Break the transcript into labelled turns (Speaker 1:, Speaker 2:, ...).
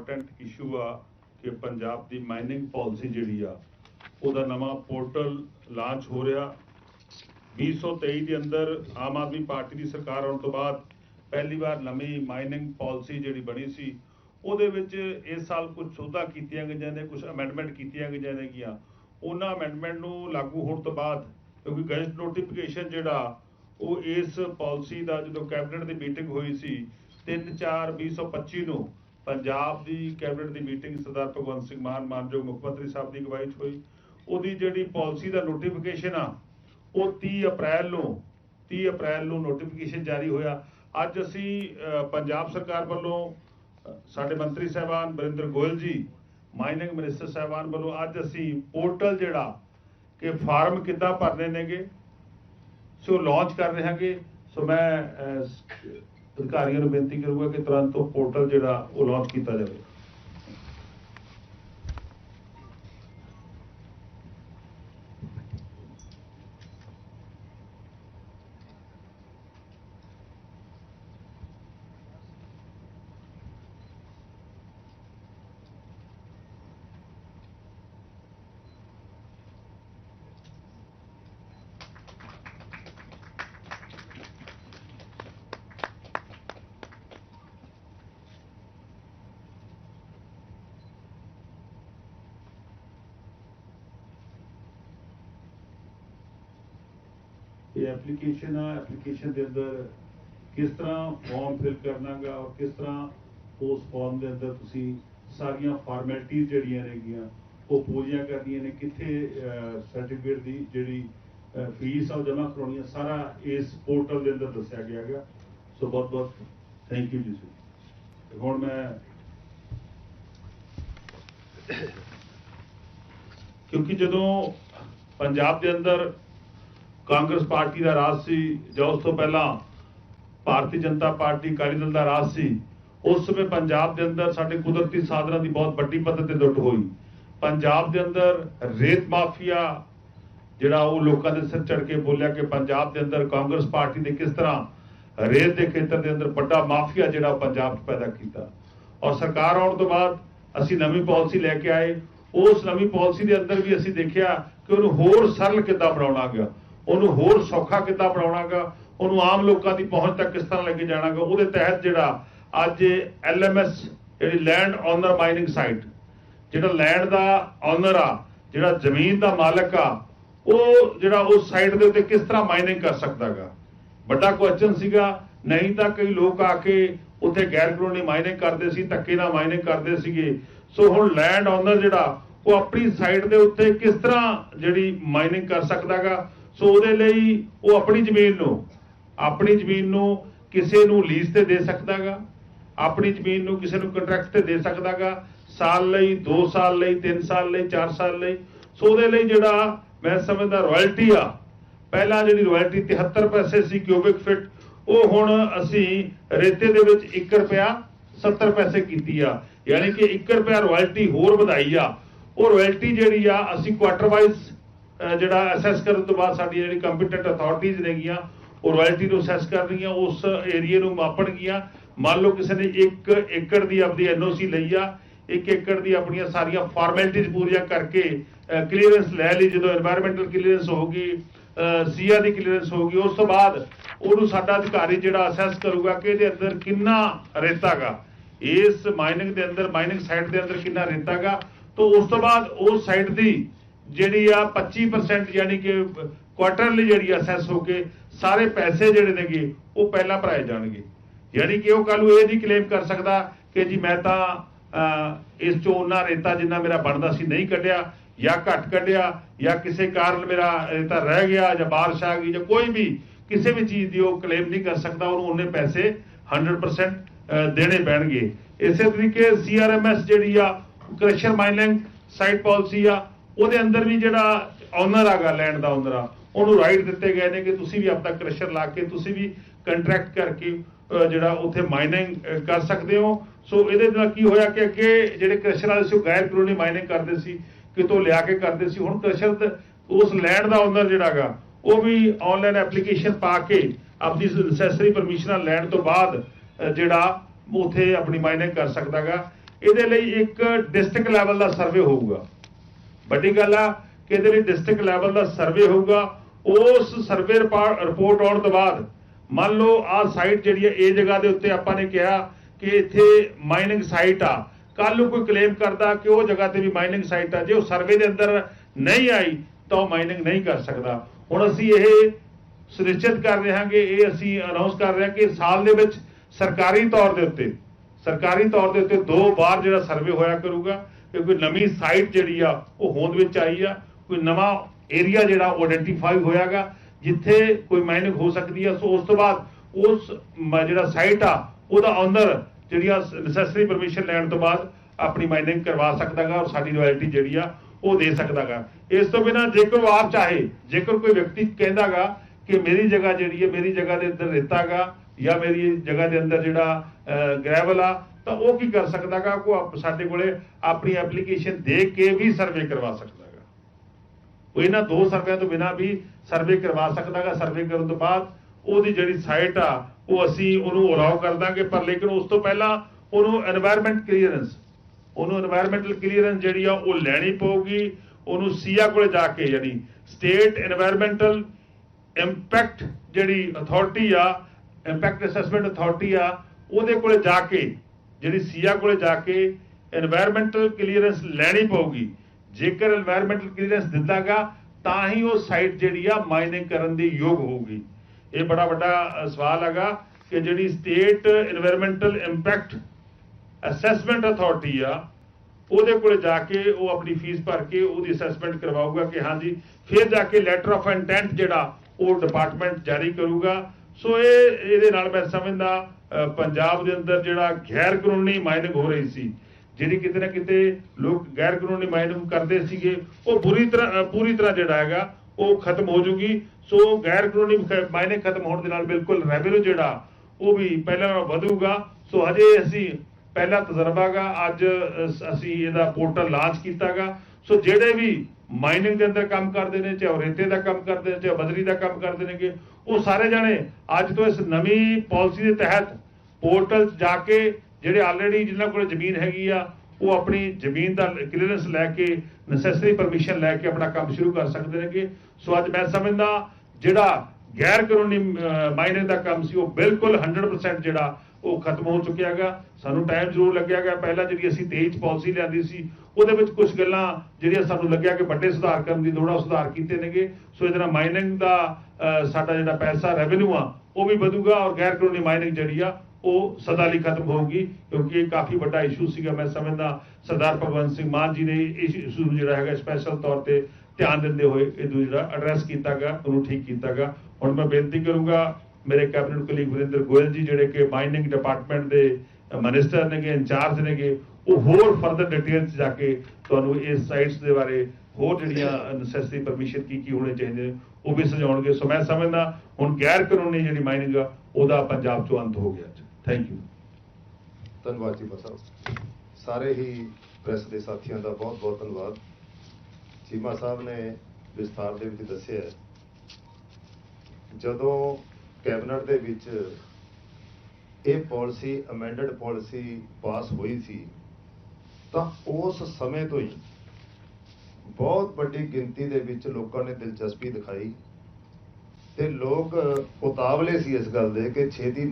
Speaker 1: Important issue ਆ ਕਿ ਪੰਜਾਬ ਦੀ mining policy ਜਿਹੜੀ ਆ, ਉਹਦਾ ਨਵਾਂ ਪੋਰਟਲ ਲਾਂਚ ਹੋ ਰਿਹਾ। 2023 ਦੇ ਅੰਦਰ ਆਮ ਆਦਮੀ ਪਾਰਟੀ ਦੀ ਸਰਕਾਰ ਆਉਣ ਤੋਂ ਬਾਅਦ ਪਹਿਲੀ ਵਾਰ ਨਵੀਂ ਮਾਈਨਿੰਗ ਪਾਲਿਸੀ ਜਿਹੜੀ ਬਣੀ ਸੀ, ਉਹਦੇ ਵਿੱਚ ਇਸ ਸਾਲ ਕੁਝ ਸੋਧਾਂ ਕੀਤੀਆਂ ਗਈਆਂ ਨੇ, ਕੁਝ ਅਮੈਂਡਮੈਂਟ ਕੀਤੀਆਂ ਗਈਆਂ ਨੇ ਗੀਆਂ। ਉਹਨਾਂ ਅਮੈਂਡਮੈਂਟ ਨੂੰ ਲਾਗੂ ਹੋਣ ਤੋਂ ਬਾਅਦ, ਕਿਉਂਕਿ ਗੈਜ਼ਟ ਨੋਟੀਫਿਕੇਸ਼ਨ ਜਿਹੜਾ, ਉਹ ਇਸ ਪਾਲਿਸੀ ਦਾ ਜਦੋਂ ਕੈਬਨਿਟ ਦੀ ਮੀਟਿੰਗ ਹੋਈ ਸੀ 3/4/2025 ਨੂੰ ਪੰਜਾਬ ਦੀ ਕੈਬਨਿਟ ਦੀ ਮੀਟਿੰਗ ਸਰਦਾਰ ਭਗਵੰਤ ਸਿੰਘ ਮਾਨ ਮਾਨਯੋਗ ਮੁੱਖ ਮੰਤਰੀ ਸਾਹਿਬ ਦੀ ਅਗਵਾਈ 'ਚ ਹੋਈ। ਉਹਦੀ ਜਿਹੜੀ ਪਾਲਿਸੀ ਦਾ ਨੋਟੀਫਿਕੇਸ਼ਨ ਆ, ਉਹ 30 ਅਪ੍ਰੈਲ ਨੂੰ 30 ਅਪ੍ਰੈਲ ਨੂੰ ਨੋਟੀਫਿਕੇਸ਼ਨ ਜਾਰੀ ਹੋਇਆ। ਅੱਜ ਅਸੀਂ ਪੰਜਾਬ ਸਰਕਾਰ ਵੱਲੋਂ ਸਾਡੇ ਮੰਤਰੀ ਸਾਹਿਬਾਨ ਬਰਿੰਦਰ ਗੋਇਲ ਜੀ ਮਾਈਨਿੰਗ ਮਿਨਿਸਟਰ ਸਾਹਿਬਾਨ ਵੱਲੋਂ ਅੱਜ ਅਸੀਂ ਪੋਰਟਲ ਜਿਹੜਾ ਕਿ ਫਾਰਮ ਕਿੱਦਾਂ ਭਰਨੇ ਨੇਗੇ, ਸੋ ਲਾਂਚ ਕਰ ਰਹੇ ਹਾਂਗੇ। ਸੋ ਮੈਂ ਅਧਿਕਾਰੀਆਂ ਨੂੰ ਬੇਨਤੀ ਕਰੂੰਗਾ ਕਿ ਤੁਰੰਤ ਉਹ ਪੋਰਟਲ ਜਿਹੜਾ ਉਹ ਲਾਂਚ ਕੀਤਾ ਜਾਵੇ। ਇਹ ਐਪਲੀਕੇਸ਼ਨ ਆ ਐਪਲੀਕੇਸ਼ਨ ਦੇ ਅੰਦਰ ਕਿਸ ਤਰ੍ਹਾਂ ਫਾਰਮ ਫਿਲ ਕਰਨਾਗਾ ਔਰ ਕਿਸ ਤਰ੍ਹਾਂ ਉਸ ਫਾਰਮ ਦੇ ਅੰਦਰ ਤੁਸੀਂ ਸਾਰੀਆਂ ਫਾਰਮੈਲਿਟੀਆਂ ਜਿਹੜੀਆਂ ਨੇਗੀਆਂ ਉਹ ਪੂਰੀਆਂ ਕਰਨੀਆਂ ਨੇ, ਕਿੱਥੇ ਸਰਟੀਫਿਕੇਟ ਦੀ ਜਿਹੜੀ ਫੀਸ ਆ ਉਹ ਜਮ੍ਹਾਂ ਕਰਾਉਣੀ ਆ ਸਾਰਾ ਇਸ ਪੋਰਟਲ ਦੇ ਅੰਦਰ ਦੱਸਿਆ ਗਿਆ ਹੈਗਾ। ਸੋ ਬਹੁਤ ਬਹੁਤ ਥੈਂਕ ਯੂ ਜੀ ਸਰ ਹੁਣ ਮੈਂ ਕਿਉਂਕਿ ਜਦੋਂ ਪੰਜਾਬ ਦੇ ਅੰਦਰ ਕਾਂਗਰਸ ਪਾਰਟੀ ਦਾ ਰਾਜ ਸੀ, ਜਾਂ ਉਸ ਤੋਂ ਪਹਿਲਾਂ ਭਾਰਤੀ ਜਨਤਾ ਪਾਰਟੀ, ਅਕਾਲੀ ਦਲ ਦਾ ਰਾਜ ਸੀ, ਉਸ ਸਮੇਂ ਪੰਜਾਬ ਦੇ ਅੰਦਰ ਸਾਡੇ ਕੁਦਰਤੀ ਸਾਧਨਾਂ ਦੀ ਬਹੁਤ ਵੱਡੀ ਪੱਧਰ ਤੇ ਲੁੱਟ ਹੋਈ। ਪੰਜਾਬ ਦੇ ਅੰਦਰ ਰੇਤ ਮਾਫੀਆ, ਜਿਹੜਾ ਉਹ ਲੋਕਾਂ ਦੇ ਸਿਰ ਚੜ ਕੇ ਬੋਲਿਆ ਕਿ ਪੰਜਾਬ ਦੇ ਅੰਦਰ ਕਾਂਗਰਸ ਪਾਰਟੀ ਨੇ ਕਿਸ ਤਰ੍ਹਾਂ ਰੇਤ ਦੇ ਖੇਤਰ ਦੇ ਅੰਦਰ ਵੱਡਾ ਮਾਫੀਆ ਜਿਹੜਾ ਉਹ ਪੰਜਾਬ 'ਚ ਪੈਦਾ ਕੀਤਾ। ਔਰ ਸਰਕਾਰ ਆਉਣ ਤੋਂ ਬਾਅਦ ਅਸੀਂ ਨਵੀਂ ਪਾਲਿਸੀ ਲੈ ਕੇ ਆਏ। ਉਸ ਨਵੀਂ ਪਾਲਿਸੀ ਦੇ ਅੰਦਰ ਵੀ ਅਸੀਂ ਦੇਖਿਆ ਕਿ ਉਹਨੂੰ ਹੋਰ ਸਰਲ ਕਿੱਦਾਂ ਬਣਾਉਣਾ ਗਿਆ। ਉਹਨੂੰ ਹੋਰ ਸੌਖਾ ਕਿੱਦਾਂ ਬਣਾਉਣਾਗਾ? ਉਹਨੂੰ ਆਮ ਲੋਕਾਂ ਦੀ ਪਹੁੰਚ ਤੱਕ ਕਿਸ ਤਰ੍ਹਾਂ ਲੈ ਕੇ ਜਾਣਾਗਾ? ਉਹਦੇ ਤਹਿਤ ਜਿਹੜਾ ਅੱਜ ਐਲਐਮਐਸ, ਜਿਹੜੀ ਲੈਂਡ ਓਨਰ ਮਾਈਨਿੰਗ ਸਾਈਟ ਜਿਹੜਾ ਲੈਂਡ ਦਾ ਓਨਰ ਆ, ਜਿਹੜਾ ਜ਼ਮੀਨ ਦਾ ਮਾਲਕ ਆ, ਉਹ ਜਿਹੜਾ ਉਸ ਸਾਈਟ ਦੇ ਉੱਤੇ ਕਿਸ ਤਰ੍ਹਾਂ ਮਾਈਨਿੰਗ ਕਰ ਸਕਦਾਗਾ? ਵੱਡਾ ਕੁਐਸਚਨ ਸੀਗਾ। ਨਹੀਂ ਤਾਂ ਕਈ ਲੋਕ ਆ ਕੇ ਉੱਥੇ ਗੈਰ ਕਾਨੂੰਨੀ ਮਾਈਨਿੰਗ ਕਰਦੇ ਸੀ, ਧੱਕੇ ਨਾਲ ਮਾਈਨਿੰਗ ਕਰਦੇ ਸੀਗੇ। ਸੋ ਹੁਣ ਲੈਂਡ ਓਨਰ ਜਿਹੜਾ, ਉਹ ਆਪਣੀ ਸਾਈਟ ਦੇ ਉੱਤੇ ਕਿਸ ਤਰ੍ਹਾਂ ਜਿਹੜੀ ਮਾਈਨਿੰਗ ਕਰ ਸਕਦਾਗਾ? ਸੋ ਉਹਦੇ ਲਈ ਉਹ ਆਪਣੀ ਜ਼ਮੀਨ ਨੂੰ, ਆਪਣੀ ਜ਼ਮੀਨ ਨੂੰ ਕਿਸੇ ਨੂੰ ਲੀਜ਼ ਤੇ ਦੇ ਸਕਦਾਗਾ, ਆਪਣੀ ਜ਼ਮੀਨ ਨੂੰ ਕਿਸੇ ਨੂੰ ਕੰਟਰੈਕਟ ਤੇ ਦੇ ਸਕਦਾਗਾ, ਸਾਲ ਲਈ 2 ਸਾਲ ਲਈ 3 ਸਾਲ ਲਈ 4 ਸਾਲ ਲਈ। ਸੋ ਉਹਦੇ ਲਈ ਜਿਹੜਾ ਮੈਂ ਸਮਝਦਾ ਰਾਇਲਟੀ ਆ, ਪਹਿਲਾਂ ਜਿਹੜੀ ਰਾਇਲਟੀ 73 ਪੈਸੇ ਸੀ ਕਿਊਬਿਕ ਫਿਟ ਉਹ ਹੁਣ ਅਸੀਂ ਰੇਤੇ ਦੇ ਵਿੱਚ 1 ਰੁਪਿਆ 70 ਪੈਸੇ ਕੀਤੀ ਆ। ਯਾਨੀ ਕਿ 1 ਰੁਪਿਆ ਰਾਇਲਟੀ ਹੋਰ ਵਧਾਈ ਆ। ਉਹ ਰਾਇਲਟੀ ਜਿਹੜੀ ਆ, ਅਸੀਂ ਕੁਆਟਰ ਵਾਈਜ਼ ਜਿਹੜਾ ਅਸੈਸ ਕਰਨ ਤੋਂ ਬਾਅਦ ਸਾਡੀ ਜਿਹੜੀ ਕੰਪੀਟੈਂਟ ਅਥਾਰਟੀਜ਼ ਨੇਗੀਆਂ, ਉਹ ਰਾਇਲਟੀ ਨੂੰ ਅਸੈਸ ਕਰਨਗੀਆਂ ਉਸ ਏਰੀਆ ਨੂੰ ਮਾਪਣਗੀਆਂ ਮੰਨ ਲਓ ਕਿਸੇ ਨੇ ਇੱਕ ਏਕੜ ਦੀ ਆਪਦੀ ਐਨਓਸੀ ਲਈ ਆ, ਇੱਕ ਏਕੜ ਦੀ ਆਪਣੀਆਂ ਸਾਰੀਆਂ ਫਾਰਮੈਲਿਟੀਜ਼ ਪੂਰੀਆਂ ਕਰਕੇ ਕਲੀਅਰੈਂਸ ਲੈ ਲਈ, ਜਦੋਂ এনवायरमेंटल ਕਲੀਅਰੈਂਸ ਹੋ ਗਈ ਸੀਆ ਦੀ ਕਲੀਅਰੈਂਸ ਹੋ ਗਈ, ਉਸ ਤੋਂ ਬਾਅਦ ਉਹਨੂੰ ਸਾਡਾ ਅਧਿਕਾਰੀ ਜਿਹੜਾ ਅਸੈਸ ਕਰੂਗਾ ਕਿ ਇਹਦੇ ਅੰਦਰ ਕਿੰਨਾ ਰੇਤਾਗਾ। ਇਸ ਮਾਈਨਿੰਗ ਦੇ ਅੰਦਰ ਮਾਈਨਿੰਗ ਸਾਈਟ ਦੇ ਅੰਦਰ ਕਿੰਨਾ ਰੇਤਾਗਾ। ਤੋਂ ਉਸ ਤੋਂ ਬਾਅਦ ਉਸ ਸਾਈਟ ਦੀ ਜਿਹੜੀ ਆ 25% ਯਾਨੀ ਕਿ ਕੁਆਟਰਲੀ ਜਿਹੜੀ ਅਸੈਸ ਹੋ ਕੇ ਸਾਰੇ ਪੈਸੇ ਜਿਹੜੇ ਨੇਗੇ ਉਹ ਪਹਿਲਾਂ ਭਰਾਏ ਜਾਣਗੇ। ਯਾਨੀ ਕਿ ਉਹ ਕੱਲ ਨੂੰ ਇਹ ਨਹੀਂ ਕਲੇਮ ਕਰ ਸਕਦਾ ਕਿ ਜੀ ਮੈਂ ਤਾਂ ਇਸ ਚੋਂ ਉਹਨਾਂ ਰੇਤਾ ਜਿੰਨਾ ਮੇਰਾ ਬਣਦਾ ਸੀ ਨਹੀਂ ਕੱਢਿਆ ਜਾਂ ਘੱਟ ਕੱਢਿਆ ਜਾਂ ਕਿਸੇ ਕਾਰਨ ਮੇਰਾ ਰੇਤਾ ਰਹਿ ਗਿਆ ਜਾਂ ਬਾਰਿਸ਼ ਆ ਗਈ ਜਾਂ ਕੋਈ ਵੀ ਕਿਸੇ ਵੀ ਚੀਜ਼ ਦੀ ਉਹ ਕਲੇਮ ਨਹੀਂ ਕਰ ਸਕਦਾ, ਉਹਨੂੰ ਉਹਨੇ ਪੈਸੇ 100% ਦੇਣੇ ਪੈਣਗੇ। ਇਸੇ ਤਰੀਕੇ ਸੀਆਰਐਮਐਸ ਜਿਹੜੀ ਆ ਕ੍ਰਸ਼ਰ ਮਾਈਨਿੰਗ ਸਾਈਟ ਪਾਲਿਸੀ ਆ ਉਹਦੇ ਅੰਦਰ ਵੀ ਜਿਹੜਾ ਓਨਰ ਆਗਾ ਲੈਂਡ ਦਾ ਓਨਰ ਆ, ਉਹਨੂੰ ਰਾਈਟ ਦਿੱਤੇ ਗਏ ਨੇ ਕਿ ਤੁਸੀਂ ਵੀ ਆਪਣਾ ਕ੍ਰਸ਼ਰ ਲਾ ਕੇ ਤੁਸੀਂ ਵੀ ਕੰਟਰੈਕਟ ਕਰਕੇ ਜਿਹੜਾ ਉੱਥੇ ਮਾਈਨਿੰਗ ਕਰ ਸਕਦੇ ਹੋ। ਸੋ ਇਹਦੇ ਨਾਲ ਕੀ ਹੋਇਆ ਕਿ ਅੱਗੇ ਜਿਹੜੇ ਕ੍ਰਸ਼ਰ ਵਾਲੇ ਸੀ, ਉਹ ਗੈਰ ਕਾਨੂੰਨੀ ਮਾਈਨਿੰਗ ਕਰਦੇ ਸੀ, ਕਿਤੋਂ ਲਿਆ ਕੇ ਕਰਦੇ ਸੀ। ਹੁਣ ਕ੍ਰਸ਼ਰ ਉਸ ਲੈਂਡ ਦਾ ਓਨਰ ਜਿਹੜਾਗਾ ਉਹ ਵੀ ਆਨਲਾਈਨ ਐਪਲੀਕੇਸ਼ਨ ਪਾ ਕੇ ਆਪਣੀ ਨੈਸੈਸਰੀ ਪਰਮਿਸ਼ਨਾਂ ਲੈਣ ਤੋਂ ਬਾਅਦ ਜਿਹੜਾ ਉੱਥੇ ਆਪਣੀ ਮਾਈਨਿੰਗ ਕਰ ਸਕਦਾਗਾ ਇਹਦੇ ਲਈ ਇੱਕ ਡਿਸਟ੍ਰਿਕਟ ਲੈਵਲ ਦਾ ਸਰਵੇ ਹੋਊਗਾ। ਵੱਡੀ ਗੱਲ ਆ ਕਿ ਇਹਦੇ ਲਈ ਡਿਸਟ੍ਰਿਕਟ ਲੈਵਲ ਦਾ ਸਰਵੇ ਹੋਊਗਾ। ਉਸ ਸਰਵੇ ਰਿਪੋਰਟ ਆਉਣ ਤੋਂ ਬਾਅਦ ਮੰਨ ਲਓ ਆਹ ਸਾਈਟ ਜਿਹੜੀ ਹੈ ਇਹ ਜਗ੍ਹਾ ਦੇ ਉੱਤੇ ਆਪਾਂ ਨੇ ਕਿਹਾ ਕਿ ਇੱਥੇ ਮਾਈਨਿੰਗ ਸਾਈਟ ਆ। ਕੱਲ ਨੂੰ ਕੋਈ ਕਲੇਮ ਕਰਦਾ ਕਿ ਉਹ ਜਗ੍ਹਾ ਤੇ ਵੀ ਮਾਈਨਿੰਗ ਸਾਈਟ ਆ। ਜੇ ਉਹ ਸਰਵੇ ਦੇ ਅੰਦਰ ਨਹੀਂ ਆਈ, ਤਾਂ ਉਹ ਮਾਈਨਿੰਗ ਨਹੀਂ ਕਰ ਸਕਦਾ। ਹੁਣ ਅਸੀਂ ਇਹ ਸੁਨਿਸ਼ਚਿਤ ਕਰ ਰਹੇ ਹਾਂਗੇ ਇਹ ਅਸੀਂ ਅਨਾਉਂਸ ਕਰ ਰਹੇ ਹਾਂ ਕਿ ਸਾਲ ਦੇ ਵਿੱਚ ਸਰਕਾਰੀ ਤੌਰ ਦੇ ਉੱਤੇ, ਸਰਕਾਰੀ ਤੌਰ ਦੇ ਉੱਤੇ ਦੋ ਵਾਰ ਜਿਹੜਾ ਸਰਵੇ ਹੋਇਆ ਕਰੂਗਾ। ਕਿ ਕੋਈ ਨਵੀਂ ਸਾਈਟ ਜਿਹੜੀ ਆ, ਉਹ ਹੋਂਦ ਵਿੱਚ ਆਈ ਆ, ਕੋਈ ਨਵਾਂ ਏਰੀਆ ਜਿਹੜਾ ਉਹ ਆਇਡੈਂਟੀਫਾਈ ਹੋਇਆਗਾ, ਜਿੱਥੇ ਕੋਈ ਮਾਈਨਿੰਗ ਹੋ ਸਕਦੀ ਆ। ਸੋ ਉਸ ਤੋਂ ਬਾਅਦ ਉਸ ਜਿਹੜਾ ਸਾਈਟ ਆ, ਉਹਦਾ ਓਨਰ ਜਿਹੜੀਆਂ ਨੈਸੈਸਰੀ ਪਰਮਿਸ਼ਨ ਲੈਣ ਤੋਂ ਬਾਅਦ ਆਪਣੀ ਮਾਈਨਿੰਗ ਕਰਵਾ ਸਕਦਾਗਾ ਔਰ ਸਾਡੀ ਰਾਇਲਟੀ ਜਿਹੜੀ ਆ, ਉਹ ਦੇ ਸਕਦਾਗਾ। ਇਸ ਤੋਂ ਬਿਨਾ ਜੇਕਰ ਉਹ ਆਪ ਚਾਹੇ, ਜੇਕਰ ਕੋਈ ਵਿਅਕਤੀ ਕਹਿੰਦਾਗਾ ਕਿ ਮੇਰੀ ਜਗ੍ਹਾ ਜਿਹੜੀ ਹੈ ਮੇਰੀ ਜਗ੍ਹਾ ਦੇ ਅੰਦਰ ਰੇਤਾਗਾ ਜਾਂ ਮੇਰੀ ਜਗ੍ਹਾ ਦੇ ਅੰਦਰ ਜਿਹੜਾ ਗ੍ਰੈਵਲ ਆ ਤਾਂ ਉਹ ਕੀ ਕਰ ਸਕਦਾਗਾ? ਕੋ ਸਾਡੇ ਕੋਲੇ ਆਪਣੀ ਐਪਲੀਕੇਸ਼ਨ ਦੇ ਕੇ ਵੀ ਸਰਵੇ ਕਰਵਾ ਸਕਦਾਗਾ। ਉਹ ਇਹਨਾਂ ਦੋ ਸਰਵਿਆਂ ਤੋਂ ਬਿਨਾ ਵੀ ਸਰਵੇ ਕਰਵਾ ਸਕਦਾਗਾ। ਸਰਵੇ ਕਰਨ ਤੋਂ ਬਾਅਦ ਉਹਦੀ ਜਿਹੜੀ ਸਾਈਟ ਆ, ਉਹ ਅਸੀਂ ਉਹਨੂੰ ਅਲਾਉ ਕਰ ਦਾਂਗੇ, ਪਰ ਲੇਕਿਨ ਉਸ ਤੋਂ ਪਹਿਲਾਂ ਉਹਨੂੰ এনवायरमेंट ਕਲੀਅਰੈਂਸ ਉਹਨੂੰ এনवायरमेंटਲ ਕਲੀਅਰੈਂਸ ਜਿਹੜੀ ਆ, ਉਹ ਲੈਣੀ ਪਊਗੀ। ਉਹਨੂੰ ਸੀਆ ਕੋਲੇ ਜਾ ਕੇ ਯਾਨੀ ਸਟੇਟ এনवायरमेंटਲ ਇੰਪੈਕਟ ਜਿਹੜੀ ਅਥਾਰਟੀ ਆ ਇੰਪੈਕਟ ਅਸੈਸਮੈਂਟ ਅਥਾਰਟੀ ਆ, ਉਹਦੇ ਕੋਲੇ ਜਾ ਕੇ ਜਿਹੜੀ ਸੀਆ ਕੋਲੇ ਜਾ ਕੇ এনवायरमेंटल ਕਲੀਅਰੈਂਸ ਲੈਣੀ ਪਊਗੀ। ਜੇਕਰ এনवायरमेंटल ਕਲੀਅਰੈਂਸ ਦਿੱਤਾਗਾ, ਤਾਂ ਹੀ ਉਹ ਸਾਈਟ ਜਿਹੜੀ ਆ ਮਾਈਨਿੰਗ ਕਰਨ ਦੀ ਯੋਗ ਹੋਊਗੀ। ਇਹ ਬੜਾ ਵੱਡਾ ਸਵਾਲ ਹੈਗਾ ਕਿ ਜਿਹੜੀ state environmental impact assessment authority ਆ, ਉਹਦੇ ਕੋਲ ਜਾ ਕੇ ਉਹ ਆਪਣੀ ਫੀਸ ਭਰ ਕੇ ਉਹਦੀ ਅਸੈਸਮੈਂਟ ਕਰਵਾਊਗਾ ਕਿ ਹਾਂਜੀ, ਫਿਰ ਜਾ ਕੇ ਲੈਟਰ ਆਫ ਇੰਟੈਂਟ ਜਿਹੜਾ ਉਹ ਡਿਪਾਰਟਮੈਂਟ ਜਾਰੀ ਕਰੂਗਾ। ਸੋ ਇਹ, ਇਹਦੇ ਨਾਲ ਮੈਂ ਸਮਝਦਾ ਪੰਜਾਬ ਦੇ ਅੰਦਰ ਜਿਹੜਾ ਗੈਰ ਕਾਨੂੰਨੀ ਮਾਈਨਿੰਗ ਹੋ ਰਹੀ ਸੀ ਜਿਹੜੀ ਕਿਤੇ ਨਾ ਕਿਤੇ ਲੋਕ ਗੈਰ ਕਾਨੂੰਨੀ ਮਾਈਨਿੰਗ ਕਰਦੇ ਸੀਗੇ, ਉਹ ਬੁਰੀ ਤਰ੍ਹਾਂ ਪੂਰੀ ਤਰ੍ਹਾਂ ਜਿਹੜਾ ਹੈਗਾ, ਉਹ ਖਤਮ ਹੋ ਜੂਗੀ। ਸੋ ਗੈਰ ਕਾਨੂੰਨੀ ਮਾਈਨਿੰਗ ਖਤਮ ਹੋਣ ਦੇ ਨਾਲ ਬਿਲਕੁਲ ਰੈਵਨਿਊ ਜਿਹੜਾ, ਉਹ ਵੀ ਪਹਿਲਾਂ ਨਾਲੋਂ ਵਧੂਗਾ। ਸੋ ਹਜੇ ਅਸੀਂ ਪਹਿਲਾ ਤਜਰਬਾਗਾ ਅੱਜ ਅਸੀਂ ਇਹਦਾ ਪੋਰਟਲ ਲਾਂਚ ਕੀਤਾਗਾ ਸੋ ਜਿਹੜੇ ਵੀ ਮਾਈਨਿੰਗ ਦੇ ਅੰਦਰ ਕੰਮ ਕਰਦੇ ਨੇ, ਚਾਹੇ ਉਹ ਰੇਤੇ ਦਾ ਕੰਮ ਕਰਦੇ ਨੇ, ਚਾਹੇ ਬਦਰੀ ਦਾ ਕੰਮ ਕਰਦੇ ਨੇਗੇ, ਉਹ ਸਾਰੇ ਜਾਣੇ ਅੱਜ ਤੋਂ ਇਸ ਨਵੀਂ ਪਾਲਿਸੀ ਦੇ ਤਹਿਤ ਪੋਰਟਲ 'ਚ ਜਾ ਕੇ ਜਿਹੜੇ ਆਲਰੇਡੀ ਜਿਨ੍ਹਾਂ ਕੋਲ ਜ਼ਮੀਨ ਹੈਗੀ ਆ, ਉਹ ਆਪਣੀ ਜ਼ਮੀਨ ਦਾ ਕਲੀਅਰੈਂਸ ਲੈ ਕੇ ਨੈਸੈਸਰੀ ਪਰਮਿਸ਼ਨ ਲੈ ਕੇ ਆਪਣਾ ਕੰਮ ਸ਼ੁਰੂ ਕਰ ਸਕਦੇ ਨੇਗੇ। ਸੋ ਅੱਜ ਮੈਂ ਸਮਝਦਾ, ਜਿਹੜਾ ਗੈਰ ਕਾਨੂੰਨੀ ਮਾਈਨਿੰਗ ਦਾ ਕੰਮ ਸੀ, ਉਹ ਬਿਲਕੁਲ 100% ਜਿਹੜਾ ਉਹ ਖਤਮ ਹੋ ਚੁੱਕਿਆ ਹੈਗਾ ਸਾਨੂੰ ਟਾਈਮ ਜ਼ਰੂਰ ਲੱਗਿਆ ਗਿਆ ਪਹਿਲਾਂ ਜਿਹੜੀ ਅਸੀਂ 23 ਚ ਪਾਲਿਸੀ ਲਿਆਂਦੀ ਸੀ, ਉਹਦੇ ਵਿੱਚ ਕੁਝ ਗੱਲਾਂ ਜਿਹੜੀਆਂ ਸਾਨੂੰ ਲੱਗਿਆ ਕਿ ਵੱਡੇ ਸੁਧਾਰ ਕਰਨ ਦੀ ਲੋੜ ਆ ਸੁਧਾਰ ਕੀਤੇ ਨੇਗੇ। ਸੋ ਇਹਦੇ ਨਾਲ ਮਾਈਨਿੰਗ ਦਾ ਸਾਡਾ ਜਿਹੜਾ ਪੈਸਾ ਰੈਵਨਿਊ ਆ, ਉਹ ਵੀ ਵਧੂਗਾ ਔਰ ਗੈਰ ਕਾਨੂੰਨੀ ਮਾਈਨਿੰਗ ਜਿਹੜੀ ਆ, ਉਹ ਸਦਾ ਲਈ ਖਤਮ ਹੋਊਗੀ। ਕਿਉਂਕਿ ਇਹ ਕਾਫੀ ਵੱਡਾ ਇਸ਼ੂ ਸੀਗਾ। ਮੈਂ ਸਮਝਦਾ ਸਰਦਾਰ ਭਗਵੰਤ ਸਿੰਘ ਮਾਨ ਜੀ ਨੇ ਇਸ ਇਸ਼ੂ ਨੂੰ ਜਿਹੜਾ ਹੈਗਾ ਸਪੈਸ਼ਲ ਤੌਰ ਤੇ ਧਿਆਨ ਦਿੰਦੇ ਹੋਏ ਇਹ ਨੂੰ ਜਿਹੜਾ ਐਡਰੈਸ ਕੀਤਾਗਾ, ਉਹਨੂੰ ਠੀਕ ਕੀਤਾਗਾ। ਹੁਣ ਮੈਂ ਬੇਨਤੀ ਕਰੂੰਗਾ ਮੇਰੇ ਕੈਬਨਿਟ ਕਲੀਗ ਵਰਿੰਦਰ ਗੋਇਲ ਜੀ, ਜਿਹੜੇ ਕਿ ਮਾਈਨਿੰਗ ਡਿਪਾਰਟਮੈਂਟ ਦੇ ਮਿਨਿਸਟਰ ਨੇਗੇ, ਇੰਚਾਰਜ ਨੇਗੇ, ਉਹ ਹੋਰ ਫਰਦਰ ਡਿਟੇਲ ਚ ਜਾ ਕੇ ਤੁਹਾਨੂੰ ਇਸ ਸਾਈਟਸ ਦੇ ਬਾਰੇ ਹੋਰ ਜਿਹੜੀਆਂ ਨੈਸੈਸਰੀ ਪਰਮਿਸ਼ਨ ਕੀ ਕੀ ਹੋਣੇ ਚਾਹੀਦੇ ਨੇ, ਉਹ ਵੀ ਸਮਝਾਉਣਗੇ ਸੋ ਮੈਂ ਸਮਝਦਾ, ਹੁਣ ਗੈਰ ਕਾਨੂੰਨੀ ਜਿਹੜੀ ਮਾਈਨਿੰਗ ਆ, ਉਹਦਾ ਪੰਜਾਬ ਚੋਂ ਅੰਤ ਹੋ ਗਿਆ ਥੈਂਕ ਯੂ
Speaker 2: ਧੰਨਵਾਦ ਜੀ ਸਾਹਿਬ ਸਾਰੇ। ਹੀ ਪ੍ਰੈਸ ਦੇ ਸਾਥੀਆਂ ਦਾ ਬਹੁਤ ਬਹੁਤ ਧੰਨਵਾਦ। ਚੀਮਾ ਸਾਹਿਬ ਨੇ ਵਿਸਥਾਰ ਦੇ ਵਿੱਚ ਦੱਸਿਆ ਜਦੋਂ ਕੈਬਨਿਟ ਦੇ ਵਿੱਚ ਇਹ ਪਾਲਿਸੀ ਅਮੈਂਡਡ ਪਾਲਿਸੀ ਪਾਸ ਹੋਈ ਸੀ, ਤਾਂ ਉਸ ਸਮੇਂ ਤੋਂ ਹੀ ਬਹੁਤ ਵੱਡੀ ਗਿਣਤੀ ਦੇ ਵਿੱਚ ਲੋਕਾਂ ਨੇ ਦਿਲਚਸਪੀ ਦਿਖਾਈ ਤੇ ਲੋਕ ਉਤਾਵਲੇ ਸੀ ਇਸ ਗੱਲ ਦੇ ਕਿ ਛੇਤੀ